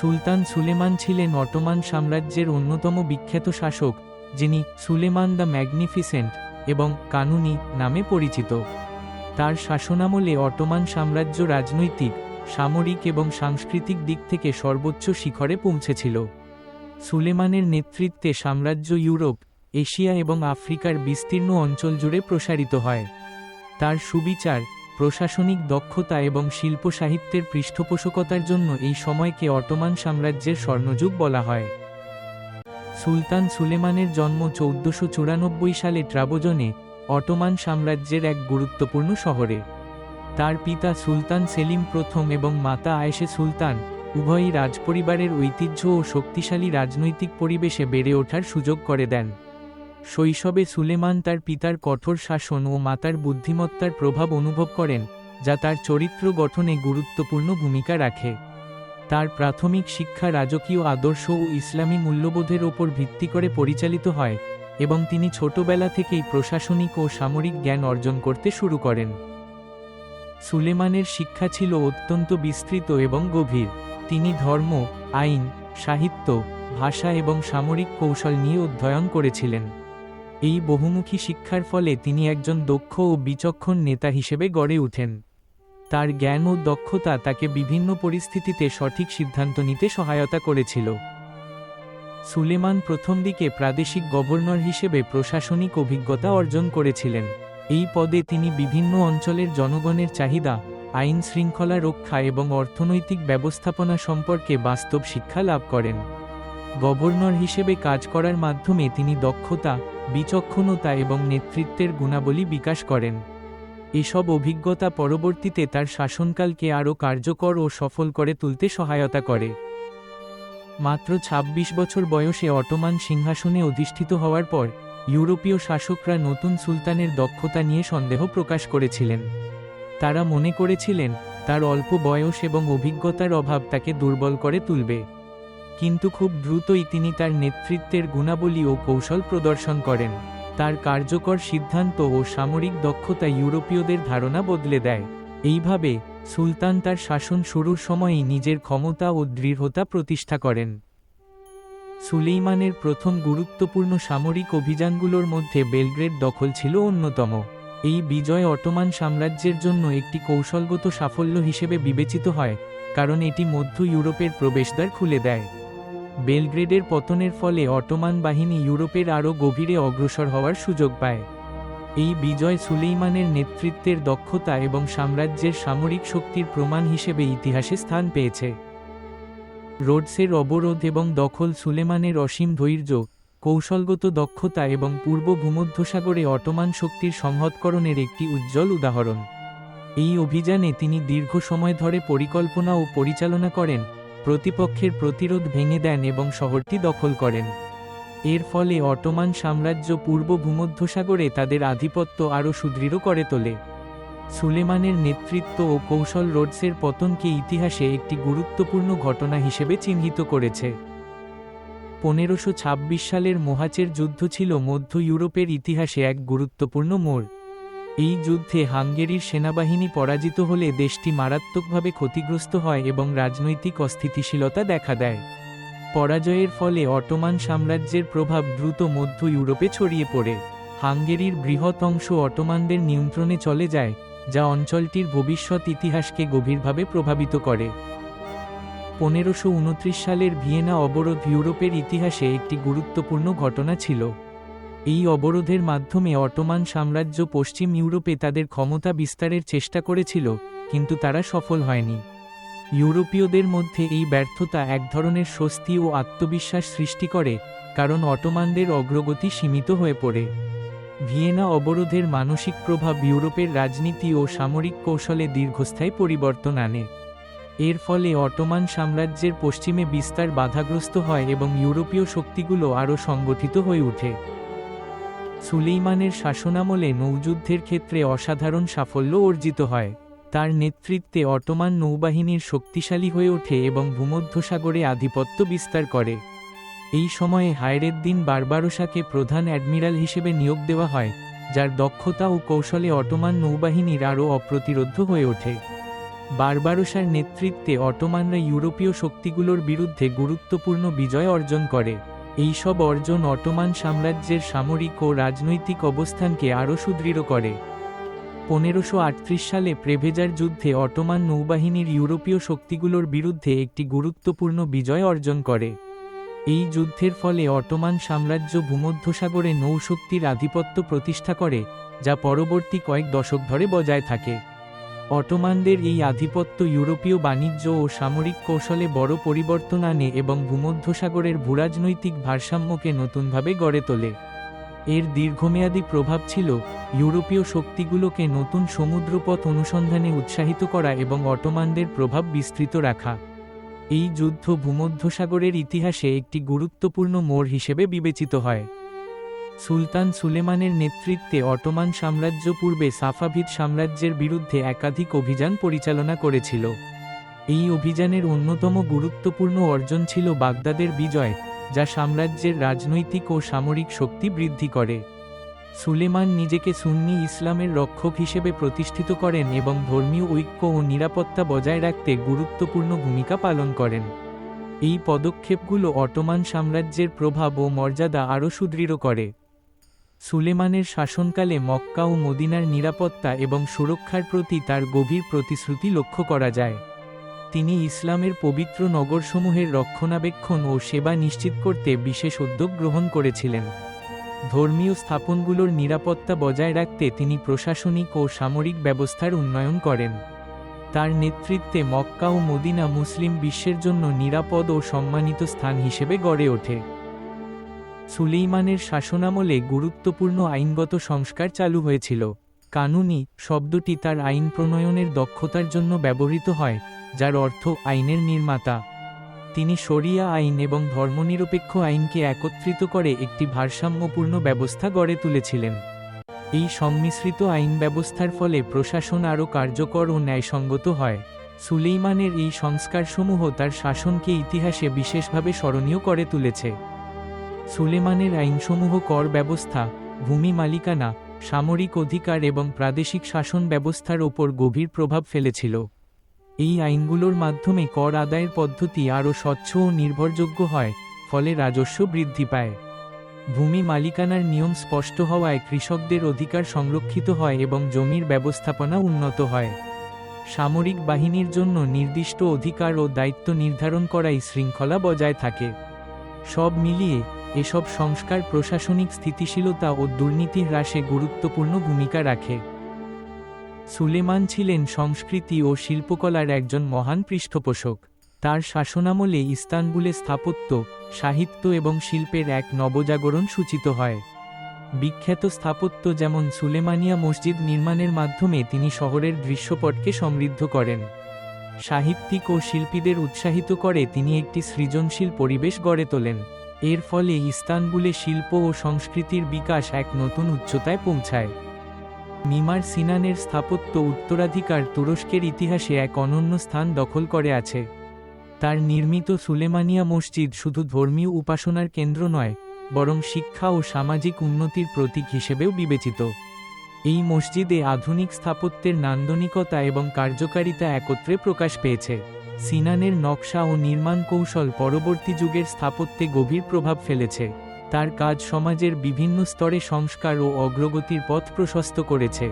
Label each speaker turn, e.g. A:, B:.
A: সুলতান সুলেমান ছিলেন অটোমান সাম্রাজ্যের অন্যতম বিখ্যাত শাসক, যিনি সুলেমান দ্য ম্যাগনিফিসেন্ট এবং কানুনি নামে পরিচিত। তার শাসনামলে অটোমান সাম্রাজ্য রাজনৈতিক, সামরিক এবং সাংস্কৃতিক দিক থেকে সর্বোচ্চ শিখরে পৌঁছেছিল। সুলেমানের নেতৃত্বে সাম্রাজ্য ইউরোপ, এশিয়া এবং আফ্রিকার বিস্তীর্ণ অঞ্চল জুড়ে প্রসারিত হয়। তার সুবিচার প্রশাসনিক দক্ষতা এবং শিল্প সাহিত্যের পৃষ্ঠপোষকতার জন্য এই সময়কে অটোমান সাম্রাজ্যের স্বর্ণযুগ বলা হয়। সুলতান সুলেমানের জন্ম চৌদ্দশো চুরানব্বই সালে ট্রাবোজনে অটোমান সাম্রাজ্যের এক গুরুত্বপূর্ণ শহরে। তার পিতা সুলতান সেলিম প্রথম এবং মাতা আয়েশে সুলতান উভয়ই রাজপরিবারের ঐতিহ্য ও শক্তিশালী রাজনৈতিক পরিবেশে বেড়ে ওঠার সুযোগ করে দেন। শৈশবে সুলেমান তার পিতার কঠোর শাসন ও মাতার বুদ্ধিমত্তার প্রভাব অনুভব করেন, যা তার চরিত্র গঠনে গুরুত্বপূর্ণ ভূমিকা রাখে। তার প্রাথমিক শিক্ষা রাজকীয় আদর্শ ও ইসলামী মূল্যবোধের ওপর ভিত্তি করে পরিচালিত হয় এবং তিনি ছোটবেলা থেকেই প্রশাসনিক ও সামরিক জ্ঞান অর্জন করতে শুরু করেন। সুলেমানের শিক্ষা ছিল অত্যন্ত বিস্তৃত এবং গভীর। তিনি ধর্ম, আইন, সাহিত্য, ভাষা এবং সামরিক কৌশল নিয়ে অধ্যয়ন করেছিলেন। এই বহুমুখী শিক্ষার ফলে তিনি একজন দক্ষ ও বিচক্ষণ নেতা হিসেবে গড়ে ওঠেন তার জ্ঞান ও দক্ষতা তাকে বিভিন্ন পরিস্থিতিতে সঠিক সিদ্ধান্ত নিতে সহায়তা করেছিল। সুলেমান প্রথম দিকে প্রাদেশিক গভর্নর হিসেবে প্রশাসনিক অভিজ্ঞতা অর্জন করেছিলেন। এই পদে তিনি বিভিন্ন অঞ্চলের জনগণের চাহিদা, আইন শৃঙ্খলা রক্ষা এবং অর্থনৈতিক ব্যবস্থাপনা সম্পর্কে বাস্তব শিক্ষা লাভ করেন। গভর্নর হিসেবে কাজ করার মাধ্যমে তিনি দক্ষতা বিচক্ষণতা এবং নেতৃত্বের গুণাবলী বিকাশ করেন। এসব অভিজ্ঞতা পরবর্তীতে তার শাসনকালকে আরও কার্যকর ও সফল করে তুলতে সহায়তা করে। মাত্র ২৬ বছর বয়সে অটোমান সিংহাসনে অধিষ্ঠিত হওয়ার পর, ইউরোপীয় শাসকরা নতুন সুলতানের দক্ষতা নিয়ে সন্দেহ প্রকাশ করেছিলেন। তারা মনে করেছিলেন, তার অল্প বয়স এবং অভিজ্ঞতার অভাব তাকে দুর্বল করে তুলবে। কিন্তু খুব দ্রুতই তিনি তার নেতৃত্বের গুণাবলী ও কৌশল প্রদর্শন করেন। তার কার্যকর সিদ্ধান্ত ও সামরিক দক্ষতা ইউরোপীয়দের ধারণা বদলে দেয়। এইভাবে, সুলতান তার শাসন শুরুর সময়ই নিজের ক্ষমতা ও দৃঢ়তা প্রতিষ্ঠা করেন। সুলেইমানের প্রথম গুরুত্বপূর্ণ সামরিক অভিযানগুলোর মধ্যে বেলগ্রেড দখল ছিল অন্যতম। এই বিজয় অটোমান সাম্রাজ্যের জন্য একটি কৌশলগত সাফল্য হিসেবে বিবেচিত হয়, কারণ এটি মধ্য ইউরোপের প্রবেশদ্বার খুলে দেয়। বেলগ্রেডের পতনের ফলে অটোমান বাহিনী ইউরোপের আরও গভীরে অগ্রসর হওয়ার সুযোগ পায়। এই বিজয় সুলেইমানের নেতৃত্বের দক্ষতা এবং সাম্রাজ্যের সামরিক শক্তির প্রমাণ হিসেবে ইতিহাসে স্থান পেয়েছে। রোডসের অবরোধ এবং দখল সুলেমানের অসীম ধৈর্য, কৌশলগত দক্ষতা এবং পূর্ব ভূমধ্যসাগরে অটোমান শক্তির সংহতকরণের একটি উজ্জ্বল উদাহরণ। এই অভিযানে তিনি দীর্ঘ সময় ধরে পরিকল্পনা ও পরিচালনা করেন। প্রতিপক্ষের প্রতিরোধ ভেঙে দেন এবং শহরটি দখল করেন। এর ফলে অটোমান সাম্রাজ্য পূর্ব ভূমধ্যসাগরে তাদের আধিপত্য আরও সুদৃঢ় করে তোলে। সুলেমানের নেতৃত্ব ও কৌশল রোডসের পতনকে ইতিহাসে একটি গুরুত্বপূর্ণ ঘটনা হিসেবে চিহ্নিত করেছে। পনেরোশো সালের মোহাচের যুদ্ধ ছিল মধ্য ইউরোপের ইতিহাসে এক গুরুত্বপূর্ণ মোড়। এই যুদ্ধে হাঙ্গেরির সেনাবাহিনী পরাজিত হলে দেশটি মারাত্মকভাবে ক্ষতিগ্রস্ত হয় এবং রাজনৈতিক অস্থিতিশীলতা দেখা দেয়। পরাজয়ের ফলে অটোমান সাম্রাজ্যের প্রভাব দ্রুত মধ্য ইউরোপে ছড়িয়ে পড়ে। হাঙ্গেরির বৃহৎ অংশ অটোমানদের নিয়ন্ত্রণে চলে যায়, যা অঞ্চলটির ভবিষ্যৎ ইতিহাসকে গভীরভাবে প্রভাবিত করে। পনেরোশো সালের ভিয়েনা অবরোধ ইউরোপের ইতিহাসে একটি গুরুত্বপূর্ণ ঘটনা ছিল। এই অবরোধের মাধ্যমে অটোমান সাম্রাজ্য পশ্চিম ইউরোপে তাদের ক্ষমতা বিস্তারের চেষ্টা করেছিল, কিন্তু তারা সফল হয়নি। ইউরোপীয়দের মধ্যে এই ব্যর্থতা এক ধরনের স্বস্তি ও আত্মবিশ্বাস সৃষ্টি করে, কারণ অটোমানদের অগ্রগতি সীমিত হয়ে পড়ে। ভিয়েনা অবরোধের মানসিক প্রভাব ইউরোপের রাজনীতি ও সামরিক কৌশলে দীর্ঘস্থায়ী পরিবর্তন আনে। এর ফলে অটোমান সাম্রাজ্যের পশ্চিমে বিস্তার বাধাগ্রস্ত হয় এবং ইউরোপীয় শক্তিগুলো আরও সংগঠিত হয়ে ওঠে। সুলেইমানের শাসনামলে নৌযুদ্ধের ক্ষেত্রে অসাধারণ সাফল্য অর্জিত হয়। তার নেতৃত্বে অটোমান নৌবাহিনীর শক্তিশালী হয়ে ওঠে এবং ভূমধ্যসাগরে আধিপত্য বিস্তার করে। এই সময়ে হায়রেদ্দিন বারবারোসাকে প্রধান অ্যাডমিরাল হিসেবে নিয়োগ দেওয়া হয়, যার দক্ষতা ও কৌশলে অটোমান নৌবাহিনীর আরও অপ্রতিরোধ্য হয়ে ওঠে। বারবারোসার নেতৃত্বে অটোমানরা ইউরোপীয় শক্তিগুলোর বিরুদ্ধে গুরুত্বপূর্ণ বিজয় অর্জন করে। এইসব অর্জন অটোমান সাম্রাজ্যের সামরিক ও রাজনৈতিক অবস্থানকে আরও সুদৃঢ় করে। পনেরোশো সালে প্রেভেজার যুদ্ধে অটোমান নৌবাহিনীর ইউরোপীয় শক্তিগুলোর বিরুদ্ধে একটি গুরুত্বপূর্ণ বিজয় অর্জন করে। এই যুদ্ধের ফলে অটোমান সাম্রাজ্য ভূমধ্যসাগরে নৌশক্তির আধিপত্য প্রতিষ্ঠা করে, যা পরবর্তী কয়েক দশক ধরে বজায় থাকে। অটোমানদের এই আধিপত্য ইউরোপীয় বাণিজ্য ও সামরিক কৌশলে বড় পরিবর্তন আনে এবং ভূমধ্যসাগরের ভূরাজনৈতিক ভারসাম্যকে নতুনভাবে গড়ে তোলে। এর দীর্ঘমেয়াদী প্রভাব ছিল ইউরোপীয় শক্তিগুলোকে নতুন সমুদ্রপথ অনুসন্ধানে উৎসাহিত করা এবং অটোমানদের প্রভাব বিস্তৃত রাখা। এই যুদ্ধ ভূমধ্যসাগরের ইতিহাসে একটি গুরুত্বপূর্ণ মোড় হিসেবে বিবেচিত হয়। সুলতান সুলেমানের নেতৃত্বে অটোমান সাম্রাজ্য পূর্বে সাফাভিদ সাম্রাজ্যের বিরুদ্ধে একাধিক অভিযান পরিচালনা করেছিল। এই অভিযানের অন্যতম গুরুত্বপূর্ণ অর্জন ছিল বাগদাদের বিজয়, যা সাম্রাজ্যের রাজনৈতিক ও সামরিক শক্তি বৃদ্ধি করে। সুলেমান নিজেকে সুন্নি ইসলামের রক্ষক হিসেবে প্রতিষ্ঠিত করেন এবং ধর্মীয় ঐক্য ও নিরাপত্তা বজায় রাখতে গুরুত্বপূর্ণ ভূমিকা পালন করেন। এই পদক্ষেপগুলো অটোমান সাম্রাজ্যের প্রভাব ও মর্যাদা আরও সুদৃঢ় করে। সুলেমানের শাসনকালে মক্কা ও মদিনার নিরাপত্তা এবং সুরক্ষার প্রতি তার গভীর প্রতিশ্রুতি লক্ষ্য করা যায়। তিনি ইসলামের পবিত্র নগরসমূহের রক্ষণাবেক্ষণ ও সেবা নিশ্চিত করতে বিশেষ উদ্যোগ গ্রহণ করেছিলেন। ধর্মীয় স্থাপনগুলোর নিরাপত্তা বজায় রাখতে তিনি প্রশাসনিক ও সামরিক ব্যবস্থার উন্নয়ন করেন। তার নেতৃত্বে মক্কা ও মদিনা মুসলিম বিশ্বের জন্য নিরাপদ ও সম্মানিত স্থান হিসেবে গড়ে ওঠে। সুলেইমানের শাসনামলে গুরুত্বপূর্ণ আইনগত সংস্কার চালু হয়েছিল। কানুনি শব্দটি তার আইন প্রণয়নের দক্ষতার জন্য ব্যবহৃত হয়, যার অর্থ আইনের নির্মাতা। তিনি শরিয়া আইন এবং ধর্মনিরপেক্ষ আইনকে একত্রিত করে একটি ভারসাম্যপূর্ণ ব্যবস্থা গড়ে তুলেছিলেন। এই সম্মিশ্রিত আইন ব্যবস্থার ফলে প্রশাসন আরও কার্যকর ও ন্যায়সঙ্গত হয়। সুলেইমানের এই সংস্কারসমূহ তার শাসনকে ইতিহাসে বিশেষভাবে স্মরণীয় করে তুলেছে। সুলেমানের আইনসমূহ কর ব্যবস্থা, ভূমি মালিকানা, সামরিক অধিকার এবং প্রাদেশিক শাসন ব্যবস্থার ওপর গভীর প্রভাব ফেলেছিল। এই আইনগুলোর মাধ্যমে কর আদায়ের পদ্ধতি আরও স্বচ্ছ ও নির্ভরযোগ্য হয়, ফলে রাজস্ব বৃদ্ধি পায়। ভূমি মালিকানার নিয়ম স্পষ্ট হওয়ায় কৃষকদের অধিকার সংরক্ষিত হয় এবং জমির ব্যবস্থাপনা উন্নত হয়। সামরিক বাহিনীর জন্য নির্দিষ্ট অধিকার ও দায়িত্ব নির্ধারণ করাই শৃঙ্খলা বজায় থাকে। সব মিলিয়ে এসব সংস্কার প্রশাসনিক স্থিতিশীলতা ও দুর্নীতি হ্রাসে গুরুত্বপূর্ণ ভূমিকা রাখে। সুলেমান ছিলেন সংস্কৃতি ও শিল্পকলার একজন মহান পৃষ্ঠপোষক। তার শাসনামলে ইস্তানবুলে স্থাপত্য, সাহিত্য এবং শিল্পের এক নবজাগরণ সূচিত হয়। বিখ্যাত স্থাপত্য যেমন সুলেমানিয়া মসজিদ নির্মাণের মাধ্যমে তিনি শহরের দৃশ্যপটকে সমৃদ্ধ করেন। সাহিত্যিক ও শিল্পীদের উৎসাহিত করে তিনি একটি সৃজনশীল পরিবেশ গড়ে তোলেন। এর ফলে ইস্তানবুলে শিল্প ও সংস্কৃতির বিকাশ এক নতুন উচ্চতায় পৌঁছায়। মিমার সিনানের স্থাপত্য উত্তরাধিকার তুরস্কের ইতিহাসে এক অনন্য স্থান দখল করে আছে। তার নির্মিত সুলেমানিয়া মসজিদ শুধু ধর্মীয় উপাসনার কেন্দ্র নয়, বরং শিক্ষা ও সামাজিক উন্নতির প্রতীক হিসেবেও বিবেচিত। এই মসজিদে আধুনিক স্থাপত্যের নান্দনিকতা এবং কার্যকারিতা একত্রে প্রকাশ পেয়েছে। সিনানের নকশা ও নির্মাণ কৌশল পরবর্তী যুগের স্থাপত্যে গভীর প্রভাব ফেলেছে। তার কাজ সমাজের বিভিন্ন স্তরে সংস্কার ও অগ্রগতির পথ প্রশস্ত করেছে।